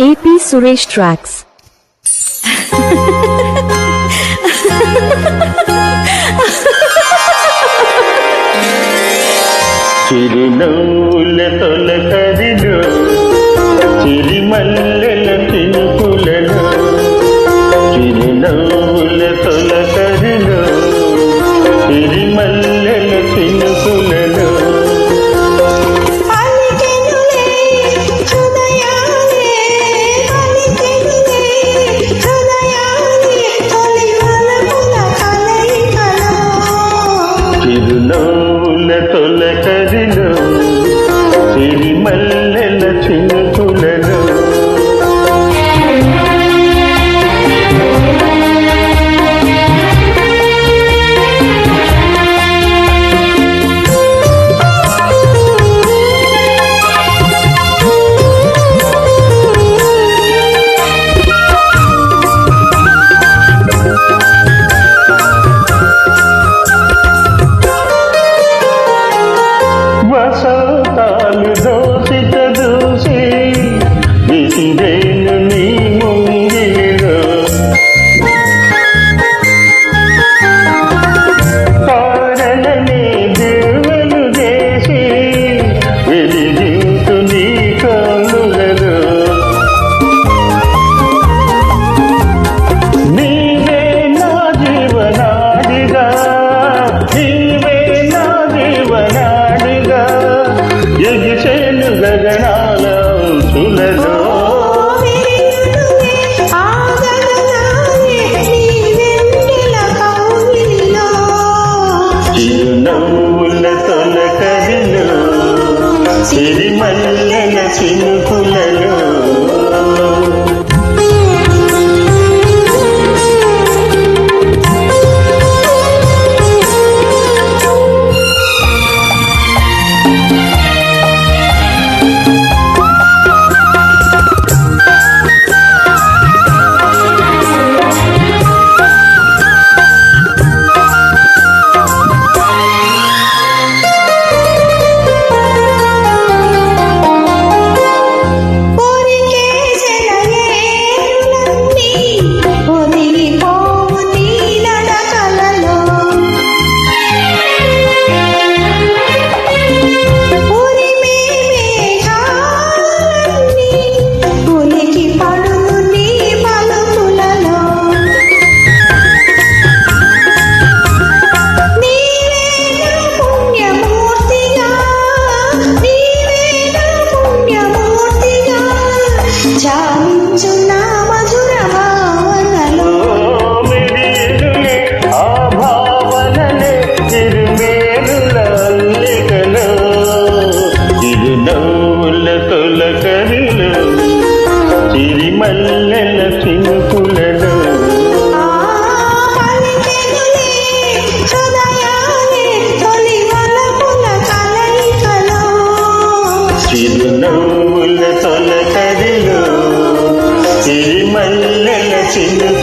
AP Suresh tracks చిరునవ్వుల తొలకదిలో చిరిమల్ల Thank. గగనాల అంచులలో చిరునవ్వుల తొలకరిలో సిరిమల్ల ചെയ്തത്